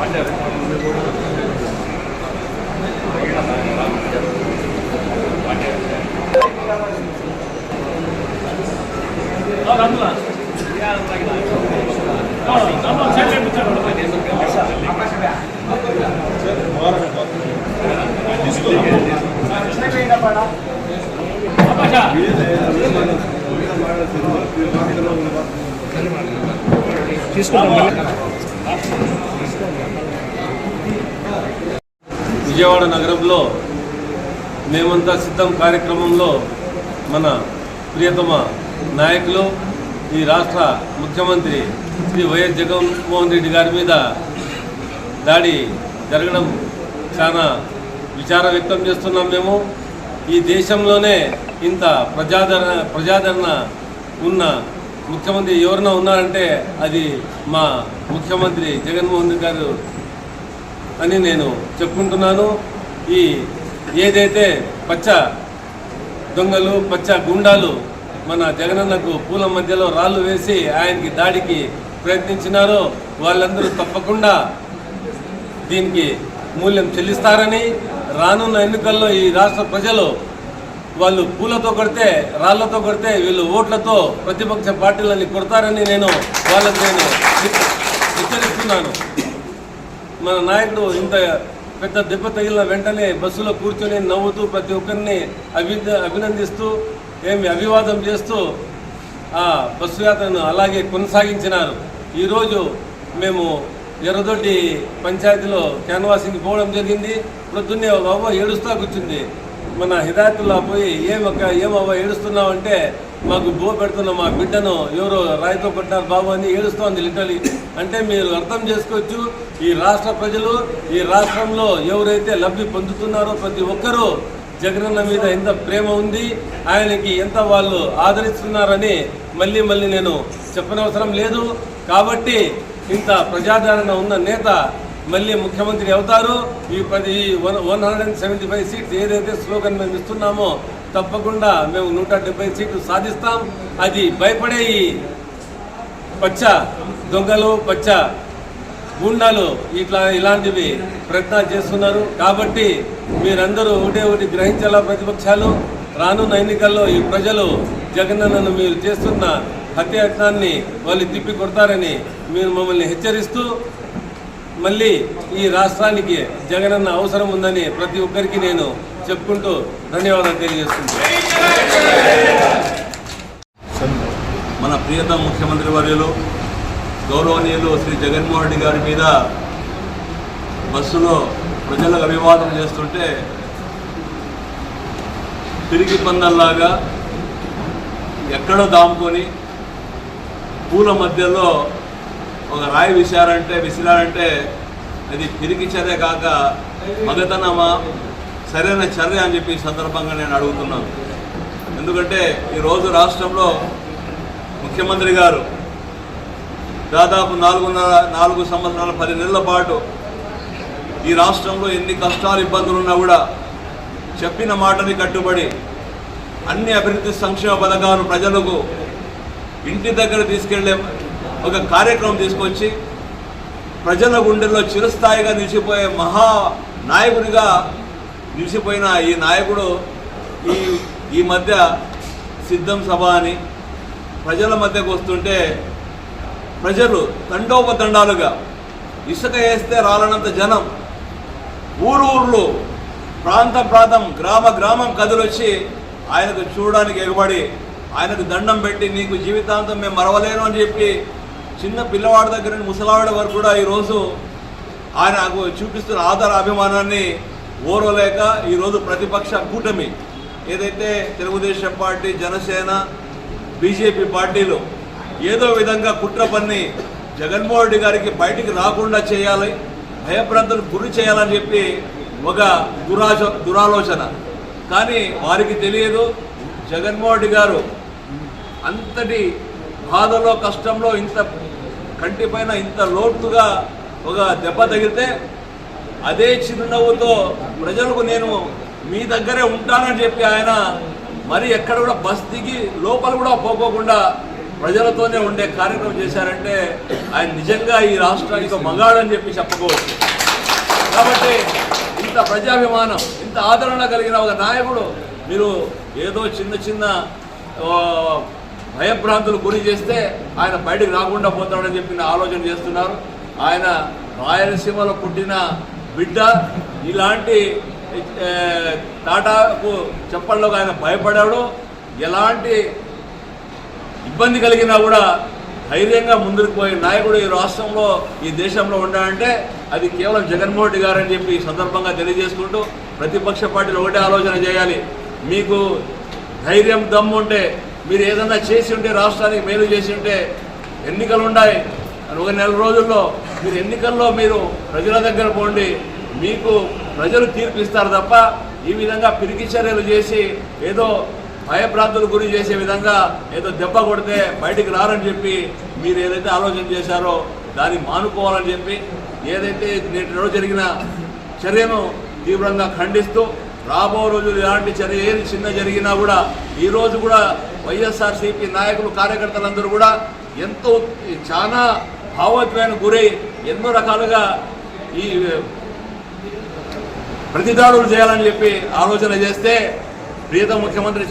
anderen Bewohnern. మేమంతా సిద్ధం కార్యక్రమంలో మన ప్రియతమ నాయకులు ఈ రాష్ట్ర ముఖ్యమంత్రి శ్రీ వైఎస్ జగన్మోహన్ రెడ్డి గారి మీద దాడి జరగడం చాలా విచారం వ్యక్తం చేస్తున్నాం మేము. ఈ దేశంలోనే ఇంత ప్రజాదరణ ప్రజాదరణ ఉన్న ముఖ్యమంత్రి ఎవరైనా ఉన్నారంటే అది మా ముఖ్యమంత్రి జగన్మోహన్ రెడ్డి గారు అని నేను చెప్పుకుంటున్నాను. ఈ ఏదైతే పచ్చ దొంగలు పచ్చ గుండాలు మన జగనన్నకు పూల మధ్యలో రాళ్ళు వేసి ఆయనకి దాడికి ప్రయత్నించినారో వాళ్ళందరూ తప్పకుండా దీనికి మూల్యం చెల్లిస్తారని రానున్న ఎన్నికల్లో ఈ రాష్ట్ర ప్రజలు వాళ్ళు పూలతో కొడితే రాళ్ళతో కొడితే వీళ్ళు ఓట్లతో ప్రతిపక్ష పార్టీలని కొడతారని నేను వాళ్ళకు నేను హెచ్చరిస్తున్నాను మన నాయకుడు ఇంత పెద్ద దెబ్బ తగిలిన వెంటనే బస్సులో కూర్చొని నవ్వుతూ ప్రతి ఒక్కరిని అభి అభినందిస్తూ ఏమి అభివాదం చేస్తూ ఆ బస్సు యాత్రను అలాగే కొనసాగించినారు. ఈరోజు మేము ఎర్రదొడ్డి పంచాయతీలో క్యాన్వాసింగ్ పోవడం జరిగింది. ప్రొద్దున్నే ఒక అవ్వ ఏడుస్తా కూర్చుంది. మన హిదాయతుల్లా పోయి ఏమక్క ఏమవ్వ ఏడుస్తున్నావు అంటే మాకు బో పెడుతున్న మా బిడ్డను ఎవరో రాయితో కొట్టినారు బాబు అని ఏడుస్తోంది లిటరలీ. అంటే మీరు అర్థం చేసుకోవచ్చు ఈ రాష్ట్ర ప్రజలు ఈ రాష్ట్రంలో ఎవరైతే లబ్ధి పొందుతున్నారో ప్రతి ఒక్కరూ జగనన్న మీద ఎంత ప్రేమ ఉంది ఆయనకి ఎంత వాళ్ళు ఆదరిస్తున్నారని మళ్ళీ మళ్ళీ నేను చెప్పనవసరం లేదు. కాబట్టి ఇంత ప్రజాదరణ ఉన్న నేత మళ్ళీ ముఖ్యమంత్రి అవుతారు. ఈ పది one one hundred and seventy five seats ఏదైతే స్లోగన్ మేము ఇస్తున్నామో తప్పకుండా మేము నూట డెబ్బై సీట్లు సాధిస్తాం. అది భయపడే ఈ పచ్చ దొంగలు పచ్చ గుండాలు ఇట్లా ఇలాంటివి ప్రయత్నాలు చేస్తున్నారు. కాబట్టి మీరందరూ ఒకటే ఒకటి గ్రహించాలా ప్రతిపక్షాలు? రానున్న ఎన్నికల్లో ఈ ప్రజలు జగనన్నను మీరు చేస్తున్న హత్యాయత్నాన్ని వాళ్ళు తిప్పి కొడతారని మీరు మమ్మల్ని హెచ్చరిస్తూ మళ్ళీ ఈ రాష్ట్రానికి జగనన్న అవసరం ఉందని ప్రతి ఒక్కరికి నేను చెప్పుకుంటూ ధన్యవాదాలు తెలియజేస్తున్నాను. మన ప్రియత ముఖ్యమంత్రి వర్యులు గౌరవనీయులు శ్రీ జగన్మోహన్ రెడ్డి గారి మీద బస్సులో ప్రజలకు అభివాదం చేస్తుంటే తిరిగి పందల్లాగా ఎక్కడో దాముకొని పూల మధ్యలో ఒక రాయి విసిరారంటే విసిరారంటే అది పిరికి చర్య కాక మగతనమా సరైన చర్య అని చెప్పి సందర్భంగా నేను అడుగుతున్నాను. ఎందుకంటే ఈరోజు రాష్ట్రంలో ముఖ్యమంత్రి గారు దాదాపు నాలుగున్నర నాలుగు సంవత్సరాల పది నెలల పాటు ఈ రాష్ట్రంలో ఎన్ని కష్టాలు ఇబ్బందులు ఉన్నా కూడా చెప్పిన మాటని కట్టుబడి అన్ని అభివృద్ధి సంక్షేమ పథకాలు ప్రజలకు ఇంటి దగ్గర తీసుకెళ్ళే ఒక కార్యక్రమం తీసుకొచ్చి ప్రజల గుండెల్లో చిరస్థాయిగా నిలిచిపోయే మహా నాయకుడిగా నిలిచిపోయిన ఈ నాయకుడు ఈ ఈ మధ్య సిద్ధం సభ అని ప్రజల మధ్యకు వస్తుంటే ప్రజలు తండోపతండాలుగా ఇసుక వేస్తే రాలనంత జనం. ఊరు ఊర్లు ప్రాంతం ప్రాంతం గ్రామ గ్రామం కదిలొచ్చి ఆయనకు చూడడానికి ఎగబడి ఆయనకు దండం పెట్టి నీకు జీవితాంతం మేము మరవలేను అని చెప్పి చిన్న పిల్లవాడి దగ్గర నుండి ముసలావాడి వరకు కూడా ఈరోజు ఆయనకు చూపిస్తున్న ఆధార అభిమానాన్ని ఓరవలేక ఈరోజు ప్రతిపక్ష కూటమి ఏదైతే తెలుగుదేశం పార్టీ జనసేన బీజేపీ పార్టీలు ఏదో విధంగా కుట్ర పన్ని జగన్మోహన్ రెడ్డి గారికి బయటికి రాకుండా చేయాలి భయభ్రాంతులకు గురి చేయాలని చెప్పి ఒక దురాచ దురాలోచన. కానీ వారికి తెలియదు జగన్మోహన్ రెడ్డి గారు అంతటి బాధలో కష్టంలో ఇంత కంటిపైన ఇంత లోతుగా ఒక దెబ్బ తగిలితే అదే చిరునవ్వుతో ప్రజలకు నేను మీ దగ్గరే ఉంటానని చెప్పి ఆయన మరి ఎక్కడ కూడా బస్ దిగి లోపల కూడా పోకోకుండా ప్రజలతోనే ఉండే కార్యక్రమం చేశారంటే ఆయన నిజంగా ఈ రాష్ట్రానికి మగాడని చెప్పి చెప్పుకోవచ్చు కాబట్టి ఇంత ప్రజాభిమానం ఇంత ఆదరణ కలిగిన ఒక నాయకుడు మీరు ఏదో చిన్న చిన్న భయభ్రాంతులు గురి చేస్తే ఆయన బయటకు రాకుండా పోతాడని చెప్పి ఆలోచన చేస్తున్నారు. ఆయన రాయలసీమలో పుట్టిన బిడ్డ ఇలాంటి టాటాకు చెప్పడంలో ఆయన భయపడాడు. ఎలాంటి ఇబ్బంది కలిగినా కూడా ధైర్యంగా ముందుకు పోయే నాయకుడు ఈ రాష్ట్రంలో ఈ దేశంలో ఉండాలంటే అది కేవలం జగన్మోహన్ రెడ్డి గారు అని చెప్పి ఈ సందర్భంగా తెలియజేసుకుంటూ ప్రతిపక్ష పార్టీలు ఒకటే ఆలోచన చేయాలి. మీకు ధైర్యం దమ్ము ఉంటే మీరు ఏదన్నా చేసి ఉంటే రాష్ట్రానికి మేలు చేసి ఉంటే ఎన్నికలు ఉన్నాయి ఒక నెల రోజుల్లో మీరు ఎన్నికల్లో మీరు ప్రజల దగ్గర పోండి. మీకు ప్రజలు తీర్పు ఇస్తారు తప్ప ఈ విధంగా పిరికి చర్యలు చేసి ఏదో భయప్రాంతులు గురి చేసే విధంగా ఏదో దెబ్బ కొడితే బయటికి రారని చెప్పి మీరు ఏదైతే ఆలోచన చేశారో దాన్ని మానుకోవాలని చెప్పి ఏదైతే నేటి రోజు జరిగిన చర్యను తీవ్రంగా ఖండిస్తూ రాబో రోజులు ఎలాంటి చర్య ఏది చిన్న జరిగినా కూడా ఈరోజు కూడా వైఎస్ఆర్సీపీ నాయకులు కార్యకర్తలందరూ కూడా ఎంతో చాలా భావోద్వేగానికి గురై ఎన్నో రకాలుగా ఈ ప్రతిదాడులు చేయాలని చెప్పి ఆలోచన చేస్తే ప్రియత ముఖ్యమంత్రి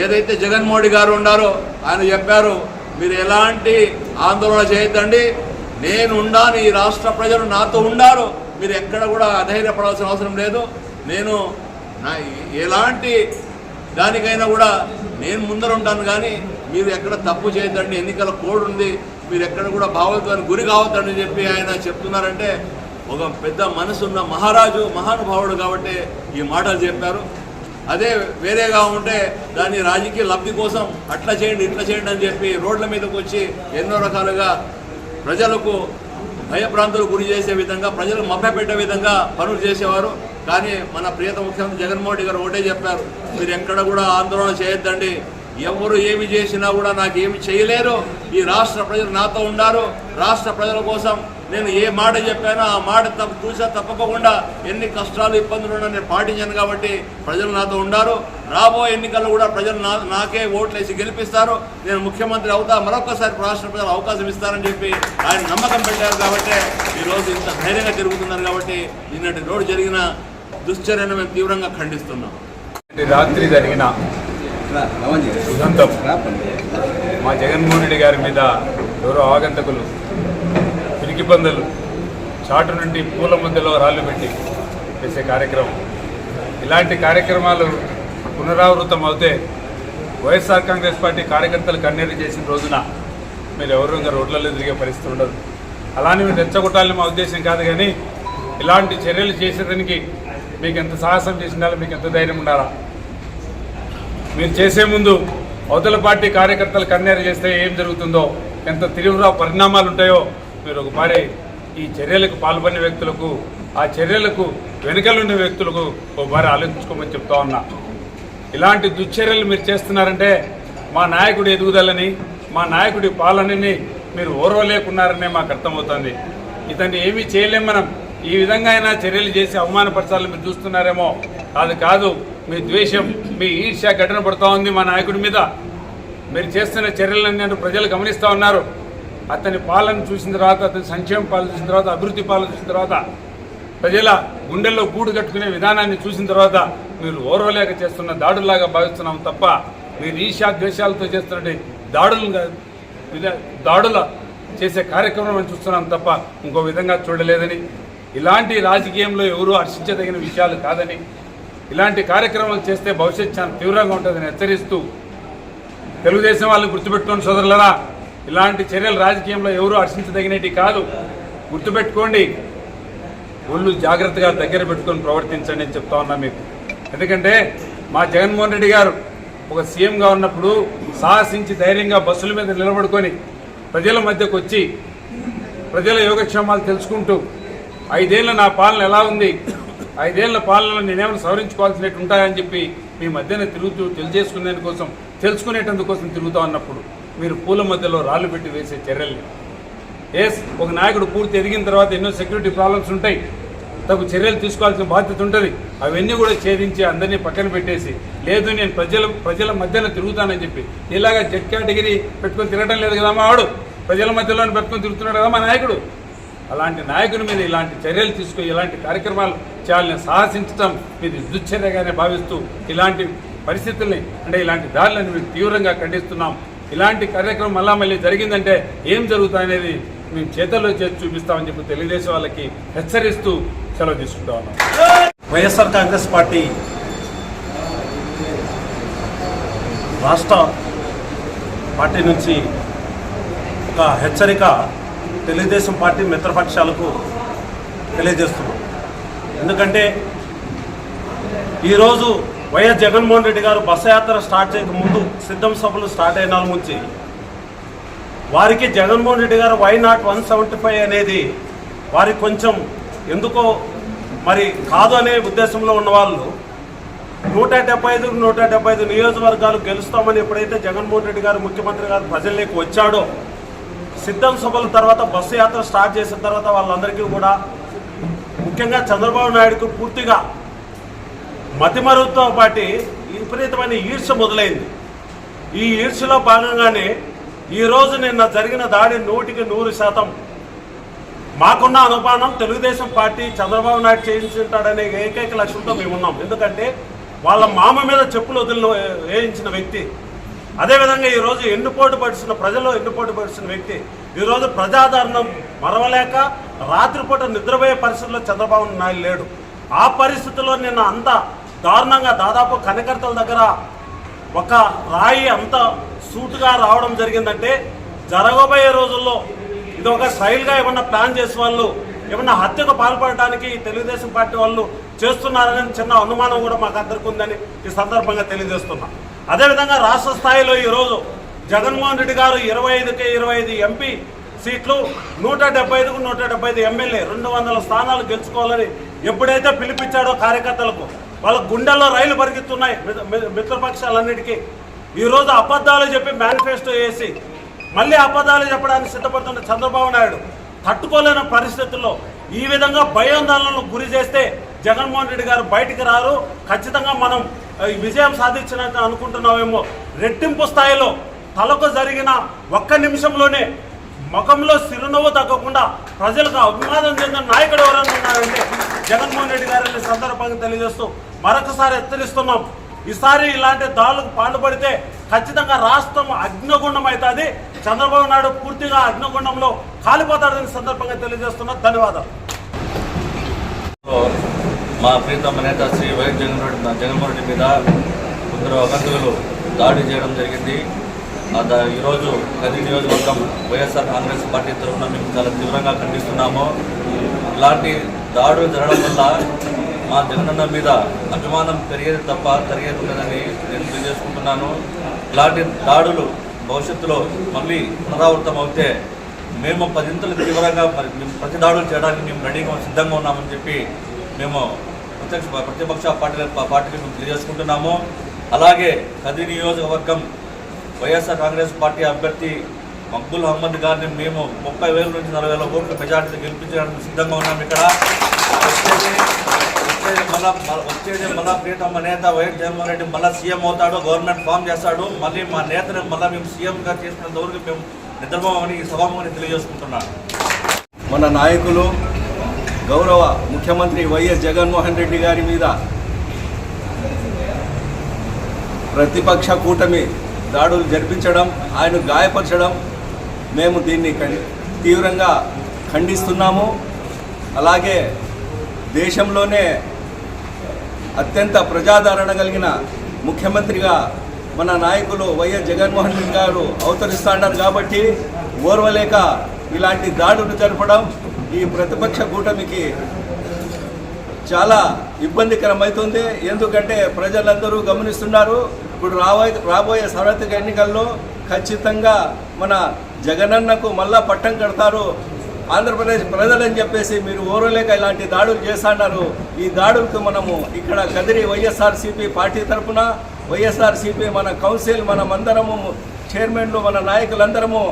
ఏదైతే జగన్మోహన్ గారు ఉన్నారో ఆయన చెప్పారు మీరు ఎలాంటి ఆందోళన చేయొద్దండి. నేను ఉండాను ఈ రాష్ట్ర ప్రజలు నాతో ఉండారు. మీరు ఎక్కడ కూడా అధైర్యపడాల్సిన అవసరం లేదు. నేను నా ఎలాంటి దానికైనా కూడా నేను ముందర ఉంటాను కానీ మీరు ఎక్కడ తప్పు చేయొద్దండి. ఎన్నికల కోడ్ ఉంది. మీరు ఎక్కడ కూడా భావోద్వానికి గురి కావద్దని చెప్పి ఆయన చెప్తున్నారంటే ఒక పెద్ద మనసున్న మహారాజు మహానుభావుడు కాబట్టి ఈ మాటలు చెప్పారు. అదే వేరేగా ఉంటే దాన్ని రాజకీయ లబ్ధి కోసం అట్లా చేయండి ఇట్లా చేయండి అని చెప్పి రోడ్ల మీదకి వచ్చి ఎన్నో రకాలుగా ప్రజలకు భయభ్రాంతులు గురి చేసే విధంగా ప్రజలకు మభ్యపెట్టే విధంగా పనులు చేసేవారు. కానీ మన ప్రియత ముఖ్యమంత్రి జగన్మోహన్ రెడ్డి గారు ఒకటే చెప్పారు మీరు ఎక్కడ కూడా ఆందోళన చేయొద్దండి. ఎవరు ఏమి చేసినా కూడా నాకు ఏమి చేయలేరు. ఈ రాష్ట్ర ప్రజలు నాతో ఉన్నారు. రాష్ట్ర ప్రజల కోసం నేను ఏ మాట చెప్పానో ఆ మాట తప్ప చూసా తప్పకుండా ఎన్ని కష్టాలు ఇబ్బందులు ఉన్నా నేను పాటించాను కాబట్టి ప్రజలు నాతో ఉండారు. రాబోయే ఎన్నికల్లో కూడా ప్రజలు నా నాకే ఓట్లేసి గెలిపిస్తారు. నేను ముఖ్యమంత్రి అవుతా మరొకసారి రాష్ట్ర ప్రజలు అవకాశం ఇస్తారని చెప్పి ఆయన నమ్మకం పెట్టారు కాబట్టి ఈరోజు ఇంత ధైర్యంగా తిరుగుతున్నారు కాబట్టి నిన్నటి రోజు జరిగిన దుశ్చర్యను మేము తీవ్రంగా ఖండిస్తున్నాం. రాత్రి జరిగిన ఉదంతం మా జగన్మోహన్ రెడ్డి గారి మీద ఎవరో ఆగంతకులు పిరికి చాటు నుండి పూల మధ్యలో రాళ్ళు పెట్టి చేసే కార్యక్రమం. ఇలాంటి కార్యక్రమాలు పునరావృతం అవుతే వైఎస్ఆర్ కాంగ్రెస్ పార్టీ కార్యకర్తలు కన్నీరు చేసిన రోజున మీరు ఎవరు ఇంకా రోడ్లలో తిరిగే పరిస్థితి ఉండదు. అలానే మీరు రెచ్చగొట్టాలని మా ఉద్దేశం కాదు కానీ ఇలాంటి చర్యలు చేసేదానికి మీకు ఎంత సాహసం చేసిండాలి మీకు ఎంత ధైర్యం ఉండాలా? మీరు చేసే ముందు అవతల పార్టీ కార్యకర్తలు కన్నేరు చేస్తే ఏం జరుగుతుందో ఎంత తీవ్ర పరిణామాలు ఉంటాయో మీరు ఒకసారి ఈ చర్యలకు పాల్పడిన వ్యక్తులకు ఆ చర్యలకు వెనుకలున్న వ్యక్తులకు ఒకసారి ఆలోచించుకోమని చెప్తా ఉన్నా. ఇలాంటి దుశ్చర్యలు మీరు చేస్తున్నారంటే మా నాయకుడి ఎదుగుదలని మా నాయకుడి పాలనని మీరు ఓర్వలేకున్నారనే మాకు అర్థమవుతుంది. ఇతన్ని ఏమీ చేయలేం మనం. ఈ విధంగా అయినా చర్యలు చేసి అవమానపరచాలని మీరు చూస్తున్నారేమో. అది కాదు మీ ద్వేషం మీ ఈర్ష్య ఘటన పడుతూ ఉంది మా నాయకుడి మీద. మీరు చేస్తున్న చర్యలను నేను ప్రజలు గమనిస్తూ ఉన్నారు. అతని పాలన చూసిన తర్వాత అతని సంక్షేమ పాలన చూసిన తర్వాత అభివృద్ధి పాలన చూసిన తర్వాత ప్రజల గుండెల్లో గూడు కట్టుకునే విధానాన్ని చూసిన తర్వాత మీరు ఓర్వలేక చేస్తున్న దాడుల్లాగా భావిస్తున్నాం తప్ప మీరు ఈర్ష్యా దేశాలతో చేస్తున్నట్టు దాడులు దాడుల చేసే కార్యక్రమం అని చూస్తున్నాం తప్ప ఇంకో విధంగా చూడలేదని. ఇలాంటి రాజకీయంలో ఎవరూ హర్షించదగిన విషయాలు కాదని. ఇలాంటి కార్యక్రమాలు చేస్తే భవిష్యత్ చాలా తీవ్రంగా ఉంటుందని హెచ్చరిస్తూ తెలుగుదేశం వాళ్ళు గుర్తుపెట్టుకుని సోదరులరా. ఇలాంటి చర్యలు రాజకీయంలో ఎవరూ హర్షించదగినవి కాదు. గుర్తుపెట్టుకోండి ఒళ్ళు జాగ్రత్తగా దగ్గర పెట్టుకొని ప్రవర్తించండి అని చెప్తా ఉన్నా మీకు. ఎందుకంటే మా జగన్మోహన్ రెడ్డి గారు ఒక సీఎంగా ఉన్నప్పుడు సాహసించి ధైర్యంగా బస్సుల మీద నిలబడుకొని ప్రజల మధ్యకు వచ్చి ప్రజల యోగక్షేమాలు తెలుసుకుంటూ ఐదేళ్ళ నా పాలన ఎలా ఉంది ఐదేళ్ళ పాలనలో నేనేమైనా సవరించుకోవాల్సినట్టు ఉంటాయని చెప్పి మీ మధ్యన తిరుగుతూ తెలియజేసుకునేందుకోసం తెలుసుకునేటందుకోసం తిరుగుతా ఉన్నప్పుడు మీరు పూల మధ్యలో రాళ్ళు పెట్టి వేసే చర్యల్ని. ఎస్ ఒక నాయకుడు పూర్తి ఎదిగిన తర్వాత ఎన్నో సెక్యూరిటీ ప్రాబ్లమ్స్ ఉంటాయి. తగు చర్యలు తీసుకోవాల్సిన బాధ్యత ఉంటుంది. అవన్నీ కూడా ఛేదించి అందరినీ పక్కన పెట్టేసి లేదు నేను ప్రజల ప్రజల మధ్యలో తిరుగుతానని చెప్పి ఇలాగా జెడ్ కేటగిరీ పెట్టుకొని తిరగడం లేదు కదా మా వాడు. ప్రజల మధ్యలో పెట్టుకొని తిరుగుతున్నాడు కదా మా నాయకుడు. అలాంటి నాయకుని మీద ఇలాంటి చర్యలు తీసుకొని ఇలాంటి కార్యక్రమాలు చేయాలని సాహసించడం ఇది దుశ్చర్యగానే భావిస్తూ ఇలాంటి పరిస్థితుల్ని అంటే ఇలాంటి దారులను మేము తీవ్రంగా ఖండిస్తున్నాం. ఇలాంటి కార్యక్రమం మళ్ళా మళ్ళీ జరిగిందంటే ఏం జరుగుతాయనేది మేము చేతల్లో చేసి చూపిస్తామని చెప్పి తెలుగుదేశం వాళ్ళకి హెచ్చరిస్తూ సెలవు తీసుకుంటా ఉన్నాం. వైఎస్ఆర్ కాంగ్రెస్ పార్టీ రాష్ట్ర పార్టీ నుంచి ఒక హెచ్చరిక తెలుగుదేశం పార్టీ మిత్రపక్షాలకు తెలియజేస్తున్నాం. ఎందుకంటే ఈరోజు వైఎస్ జగన్మోహన్ రెడ్డి గారు బస్సు యాత్ర స్టార్ట్ చేయక ముందు సిద్ధం సభలు స్టార్ట్ అయిన నుంచి వారికి జగన్మోహన్ రెడ్డి గారు why not one seventy five అనేది వారికి కొంచెం ఎందుకో మరి కాదు అనే ఉద్దేశంలో ఉన్నవాళ్ళు నూట డెబ్బై ఐదు నూట డెబ్బై ఐదు నియోజకవర్గాలు గెలుస్తామని ఎప్పుడైతే జగన్మోహన్ రెడ్డి గారు ముఖ్యమంత్రి గారు ప్రజల్లోకి వచ్చాడో సిద్ధం సభల తర్వాత బస్సు యాత్ర స్టార్ట్ చేసిన తర్వాత వాళ్ళందరికీ కూడా ముఖ్యంగా చంద్రబాబు నాయుడుకు పూర్తిగా మతిమరుతో పాటి విపరీతమైన ఈర్ష మొదలైంది. ఈ ఈర్షలో భాగంగానే ఈరోజు నిన్న జరిగిన దాడి నూటికి నూరు శాతం. మాకున్న అనుమానం తెలుగుదేశం పార్టీ చంద్రబాబు నాయుడు చేయించుంటాడనే ఏకైక లక్ష్యంతో మేము ఉన్నాం. ఎందుకంటే వాళ్ళ మామ మీద చెప్పులు వదిలిన వేయించిన వ్యక్తి. అదేవిధంగా ఈరోజు ఎన్నుపోటు పడుచున్న ప్రజలు ఎన్నుపోటు పడుచున్న వ్యక్తి. ఈరోజు ప్రజాదరణం మరవలేక రాత్రిపూట నిద్రపోయే పరిస్థితుల్లో చంద్రబాబు నాయుడు లేడు. ఆ పరిస్థితుల్లో నిన్న అంతా దారుణంగా దాదాపు కనకర్తల దగ్గర ఒక రాయి అంత సూటుగా రావడం జరిగిందంటే జరగబోయే రోజుల్లో ఇది ఒక స్టైల్గా ఏమన్నా ప్లాన్ చేసే వాళ్ళు ఏమన్నా హత్యకు పాల్పడటానికి ఈ తెలుగుదేశం పార్టీ వాళ్ళు చేస్తున్నారని చిన్న అనుమానం కూడా మాకు అందరికి ఉందని ఈ సందర్భంగా తెలియజేస్తున్నా. అదేవిధంగా రాష్ట్ర స్థాయిలో ఈరోజు జగన్మోహన్ రెడ్డి గారు ఇరవై ఐదుకి ఇరవై ఐదు ఎంపీ సీట్లు నూట డెబ్బై ఐదుకు నూట డెబ్బై ఐదు ఎమ్మెల్యే రెండు వందల స్థానాలు గెలుచుకోవాలని ఎప్పుడైతే పిలిపించాడో కార్యకర్తలకు వాళ్ళ గుండెల్లో రైలు పరిగెత్తున్నాయి మిత్ర- మిత్రపక్షాలన్నిటికీ ఈరోజు అబద్ధాలు చెప్పి మేనిఫెస్టో వేసి మళ్ళీ అబద్ధాలు చెప్పడానికి సిద్ధపడుతున్న చంద్రబాబు నాయుడు తట్టుకోలేని పరిస్థితుల్లో ఈ విధంగా భయాందోళనలకు గురి చేస్తే జగన్మోహన్ రెడ్డి గారు బయటికి రారు. ఖచ్చితంగా మనం ఈ విజయం సాధించినట్టు అనుకుంటున్నామేమో. రెట్టింపు స్థాయిలో తలకు జరిగిన ఒక్క నిమిషంలోనే ముఖంలో చిరునవ్వు తగ్గకుండా ప్రజలకు అభిమానం చెందిన నాయకుడు ఎవరైనా ఉన్నారంటే జగన్మోహన్ రెడ్డి గారిని సందర్భంగా తెలియజేస్తూ మరొకసారి హెచ్చరిస్తున్నాం. ఈసారి ఇలాంటి దాడులకు పాల్పడితే ఖచ్చితంగా రాష్ట్రం అగ్నిగుండం అవుతుంది. చంద్రబాబు నాయుడు పూర్తిగా అగ్నిగుండంలో కాలిపోతాడని సందర్భంగా తెలియజేస్తున్నా ధన్యవాదాలు. మా ప్రీతమ్మ నేత శ్రీ వైఎస్ జగన్మోహన్ రెడ్డి జగన్మోహన్ రెడ్డి మీద కొందరు అభ్యర్థులు దాడి చేయడం జరిగింది. ఈరోజు గది నియోజకవర్గం వైఎస్ఆర్ కాంగ్రెస్ పార్టీ తరఫున మేము చాలా తీవ్రంగా ఖండిస్తున్నాము. ఇలాంటి దాడులు జరగడం వల్ల మా జగనన్న మీద అభిమానం పెరిగేది తప్ప తరిగేది ఉండదని నేను తెలియజేసుకుంటున్నాను. ఇలాంటి దాడులు భవిష్యత్తులో మళ్ళీ పునరావృతం అవుతే మేము పదింతలు తీవ్రంగా ప్రతి దాడులు చేయడానికి మేము రెడీగా సిద్ధంగా ఉన్నామని చెప్పి మేము ప్రత్యక్ష ప్రతిపక్ష పార్టీల పార్టీకి మేము తెలియజేసుకుంటున్నాము. అలాగే కది నియోజకవర్గం వైఎస్ఆర్ కాంగ్రెస్ పార్టీ అభ్యర్థి మక్బుల్ అహ్మద్ గారిని మేము ముప్పై వేల నుంచి నలభై వేల ఓట్ల మెజార్టీతో గెలిపించడానికి సిద్ధంగా ఉన్నాం ఇక్కడ. వచ్చేది వచ్చేది మళ్ళా వచ్చేది మళ్ళా ప్రీతమ్మ నేత వైఎస్ జగన్మోహన్ రెడ్డి మళ్ళీ సీఎం అవుతాడు గవర్నమెంట్ ఫామ్ చేస్తాడు. మళ్ళీ మా నేతని మళ్ళీ మేము సీఎంగా చేసినంత వరకు మేము నిద్రపోమని ఈ సభాముఖని తెలియజేసుకుంటున్నాను. మన నాయకులు గౌరవ ముఖ్యమంత్రి వైఎస్ జగన్మోహన్ రెడ్డి గారి మీద ప్రతిపక్ష కూటమి దాడులు జరిపించడం ఆయన గాయపరచడం మేము దీన్ని తీవ్రంగా ఖండిస్తున్నాము. అలాగే దేశంలోనే అత్యంత ప్రజాదరణ కలిగిన ముఖ్యమంత్రిగా మన నాయకులు వైఎస్ జగన్మోహన్ రెడ్డి గారు అవతరిస్తున్నారు కాబట్టి ఓర్వలేక ఇలాంటి దాడులు జరపడం ఈ ప్రతిపక్ష కూటమికి చాలా ఇబ్బందికరమవుతుంది ఎందుకంటే ప్రజలందరూ గమనిస్తున్నారు ఇప్పుడు రాబోయే రాబోయే సార్వత్రిక ఎన్నికల్లో ఖచ్చితంగా మన జగనన్నకు మళ్ళా పట్టం కడతారు ఆంధ్రప్రదేశ్ ప్రజలని చెప్పేసి మీరు ఓరలేక ఇలాంటి దాడులు చేస్తున్నారు ఈ దాడులకు మనము ఇక్కడ కదిరి వైఎస్ఆర్సీపీ పార్టీ తరఫున వైఎస్ఆర్సీపీ మన కౌన్సిల్ మనమందరము చైర్మన్లు మన నాయకులందరము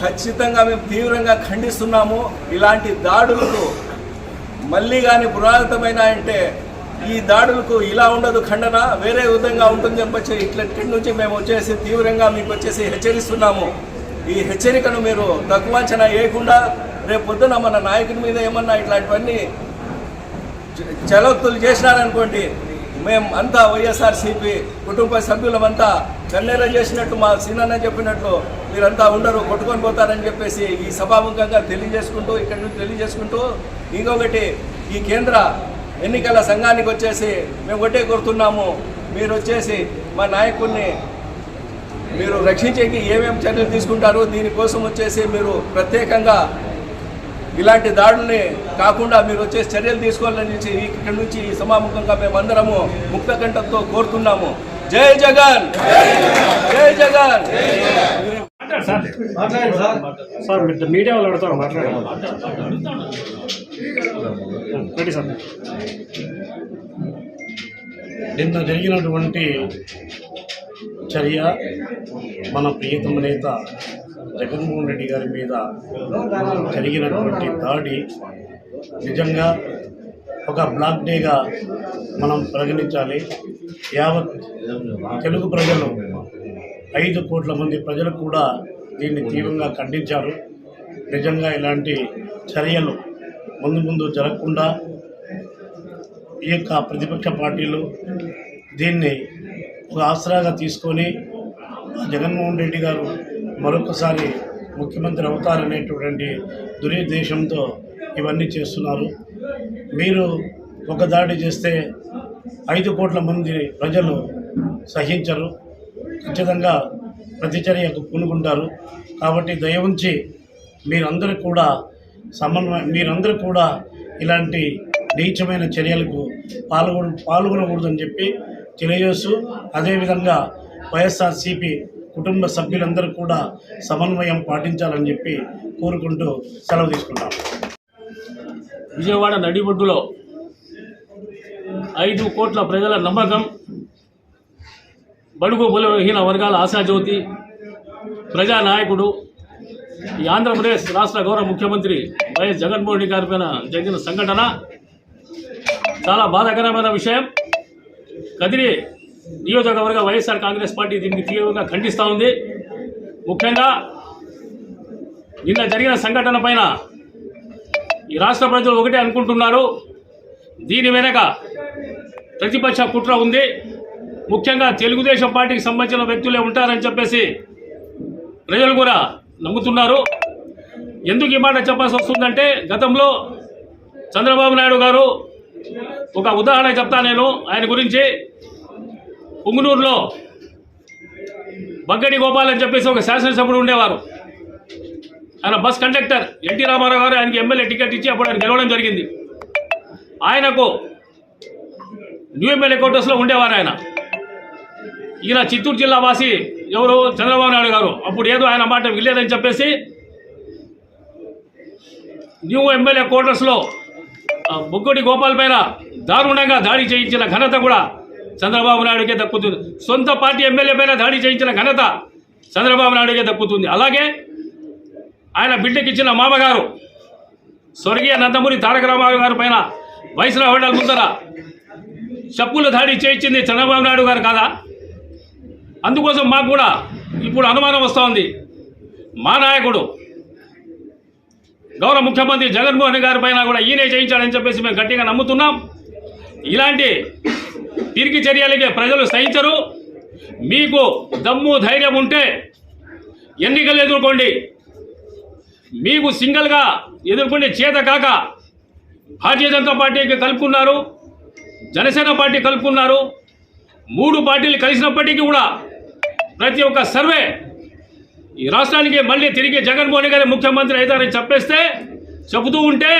ఖచ్చితంగా మేము తీవ్రంగా ఖండిస్తున్నాము. ఇలాంటి దాడులకు మళ్ళీ కానీ పురాతమైన అంటే ఈ దాడులకు ఇలా ఉండదు ఖండన వేరే విధంగా ఉంటుంది చెప్పచ్చు. ఇట్ల నుంచి మేము వచ్చేసి తీవ్రంగా మీకు వచ్చేసి హెచ్చరిస్తున్నాము. ఈ హెచ్చరికను మీరు తక్కువ అంచనా వేయకుండా రేపు పొద్దున మన నాయకుని మీద ఏమన్నా ఇట్లాంటివన్నీ చలోక్తులు చేసినారనుకోండి మేము అంతా వైఎస్ఆర్సీపీ కుటుంబ సభ్యులమంతా కన్నెర చేసినట్టు మా సీనన్న చెప్పినట్లు మీరంతా ఉండరు కొట్టుకొని పోతారని చెప్పేసి ఈ సభాముఖంగా తెలియజేసుకుంటూ ఇక్కడి నుంచి తెలియజేసుకుంటూ ఇంకొకటి ఈ కేంద్ర ఎన్నికల సంఘానికి వచ్చేసి మేము ఒకటే కోరుతున్నాము మీరు వచ్చేసి మా నాయకుడిని మీరు రక్షించేకి ఏమేమి చర్యలు తీసుకుంటారు దీనికోసం వచ్చేసి మీరు ప్రత్యేకంగా ఇలాంటి దాడుల్ని కాకుండా మీరు వచ్చే చర్యలు తీసుకోవాలని చెప్పి ఇక్కడి నుంచి ఈ సమాముఖంగా మేమందరము ముక్త కంఠంతో కోరుతున్నాము. జై జగన్! జై జగన్! సార్. మీడియా వాళ్ళు అడుగుతారు? మాట్లాడండి. Ready sir. నిన్న జరిగినటువంటి చర్య మన ప్రియతమ నేత జగన్మోహన్ రెడ్డి గారి మీద జరిగినటువంటి దాడి నిజంగా ఒక బ్లాక్ డేగా మనం పరిగణించాలి. యావత్ తెలుగు ప్రజలు ఐదు కోట్ల మంది ప్రజలు కూడా దీన్ని తీవ్రంగా ఖండించారు. నిజంగా ఇలాంటి చర్యలు ముందు ముందు జరగకుండా ఈ యొక్క ప్రతిపక్ష పార్టీలు దీన్ని ఒక ఆసరాగా తీసుకొని జగన్మోహన్ రెడ్డి గారు మరొకసారి ముఖ్యమంత్రి అవుతారనేటువంటి దురుద్దేశంతో ఇవన్నీ చేస్తున్నారు. మీరు ఒక దాడి చేస్తే ఐదు కోట్ల మంది ప్రజలు సహించరు. ఖచ్చితంగా ప్రతిచర్యకు పూనుకుంటారు. కాబట్టి దయ ఉంచి మీరందరూ కూడా సమన్వయం మీరందరూ కూడా ఇలాంటి నీచమైన చర్యలకు పాల్గొన పాల్గొనకూడదని చెప్పి తెలియజేస్తూ అదేవిధంగా వైఎస్ఆర్సీపీ కుటుంబ సభ్యులందరూ కూడా సమన్వయం పాటించాలని చెప్పి కోరుకుంటూ సెలవు తీసుకుంటాం. విజయవాడ నడిబొడ్డులో ఐదు కోట్ల ప్రజల నమ్మకం బడుగు బలహీన వర్గాల ఆశాజ్యోతి ప్రజానాయకుడు ఈ ఆంధ్రప్రదేశ్ రాష్ట్ర గౌరవ ముఖ్యమంత్రి వైఎస్ జగన్మోహన్ రెడ్డి గారి పైన జరిగిన సంఘటన చాలా బాధాకరమైన విషయం. కదిరి నియోజకవర్గ వైఎస్ఆర్ కాంగ్రెస్ పార్టీ దీన్ని తీవ్రంగా ఖండిస్తూ ఉంది. ముఖ్యంగా నిన్న జరిగిన సంఘటన పైన ఈ రాష్ట్ర ప్రజలు ఒకటే అనుకుంటున్నారు. దీని వెనక ప్రతిపక్ష కుట్ర ఉంది. ముఖ్యంగా తెలుగుదేశం పార్టీకి సంబంధించిన వ్యక్తులే ఉంటారని చెప్పేసి ప్రజలు కూడా నమ్ముతున్నారు. ఎందుకు ఈ మాట చెప్పాల్సి వస్తుందంటే గతంలో చంద్రబాబు నాయుడు గారు ఒక ఉదాహరణ చెప్తా నేను. ఆయన గురించి పుంగునూరులో బగ్గడి గోపాల్ అని చెప్పేసి ఒక శాసనసభ్యుడు ఉండేవారు. ఆయన బస్ కండక్టర్ ఎన్టీ రామారావు గారు ఆయనకి ఎమ్మెల్యే టికెట్ ఇచ్చి అప్పుడు ఆయన గెలవడం జరిగింది. ఆయనకు న్యూ ఎమ్మెల్యే క్వార్టర్స్లో ఉండేవారు ఆయన. ఈయన చిత్తూరు జిల్లా వాసి ఎవరు? చంద్రబాబు నాయుడు గారు. అప్పుడు ఏదో ఆయన మాట వినలేదని చెప్పేసి న్యూ ఎమ్మెల్యే క్వార్టర్స్లో బొగ్గొడి గోపాల్ పైన దారుణంగా దాడి చేయించిన ఘనత కూడా చంద్రబాబు నాయుడుకే దక్కుతుంది. సొంత పార్టీ ఎమ్మెల్యే పైన దాడి చేయించిన ఘనత చంద్రబాబు నాయుడుకే దక్కుతుంది. అలాగే ఆయన బిడ్డకి ఇచ్చిన మామగారు స్వర్గీయ నందమూరి తారక రామారావు గారి పైన వైస్రావ్ హోటల్ ముందర చెప్పులు దాడి చేయించింది చంద్రబాబు నాయుడు గారు కాదా? అందుకోసం మాకు కూడా ఇప్పుడు అనుమానం వస్తూ ఉంది మా నాయకుడు గౌరవ ముఖ్యమంత్రి జగన్మోహన్ గారి పైన కూడా ఈయనే చేయించాడని చెప్పేసి మేము గట్టిగా నమ్ముతున్నాం. ఇలాంటి తిరిగి చర్యలకి ప్రజలు సహించరు. మీకు దమ్ము ధైర్యం ఉంటే ఎన్నికలు ఎదుర్కోండి. మీకు సింగిల్గా ఎదుర్కొనే చేత కాక భారతీయ జనతా పార్టీకి కలుపుకున్నారు జనసేన పార్టీ కలుపుకున్నారు మూడు పార్టీలు కలిసినప్పటికీ కూడా ప్రతి ఒక్క సర్వే ఈ రాష్ట్రానికి మళ్ళీ తిరిగి జగన్మోహన్ గారి ముఖ్యమంత్రి అవుతారని చెప్పేస్తే చెబుతూ ఉంటే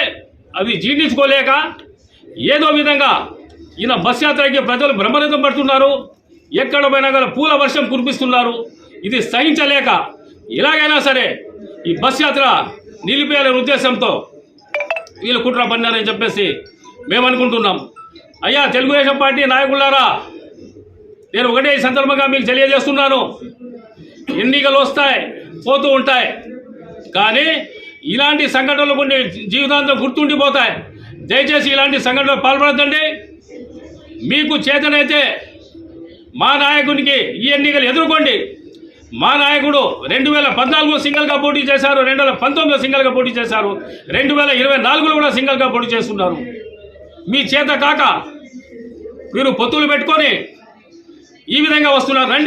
అవి జీర్ణించుకోలేక ఏదో విధంగా ఈయన బస్ యాత్రకి ప్రజలు బ్రహ్మరథం పడుతున్నారు. ఎక్కడ పోయినా గల పూల వర్షం కురిపిస్తున్నారు. ఇది సహించలేక ఎలాగైనా సరే ఈ బస్ యాత్ర నిలిపేయాలనే ఉద్దేశంతో వీళ్ళు కుట్ర పన్నారని చెప్పేసి మేము అనుకుంటున్నాం అయ్యా తెలుగుదేశం పార్టీ నాయకులారా నేను ఒకటే ఈ సందర్భంగా మీకు తెలియజేస్తున్నాను. ఎన్నికలు వస్తాయి పోతూ ఉంటాయి. కానీ ఇలాంటి సంఘటనలు కొన్ని జీవితాంతం గుర్తుండిపోతాయి. దయచేసి ఇలాంటి సంఘటనలు పాల్పడద్దండి. మీకు చేతనైతే మా నాయకునికి ఈ ఎన్నికలు ఎదుర్కోండి. మా నాయకుడు రెండు వేల పద్నాలుగులో సింగిల్గా పోటీ చేశారు రెండు వేల పంతొమ్మిదిలో సింగిల్గా పోటీ చేశారు రెండు వేల ఇరవై నాలుగులో కూడా సింగిల్గా పోటీ చేస్తున్నారు. మీ చేత కాక మీరు పొత్తులు పెట్టుకొని ఈ విధంగా వస్తున్నారు. రండి.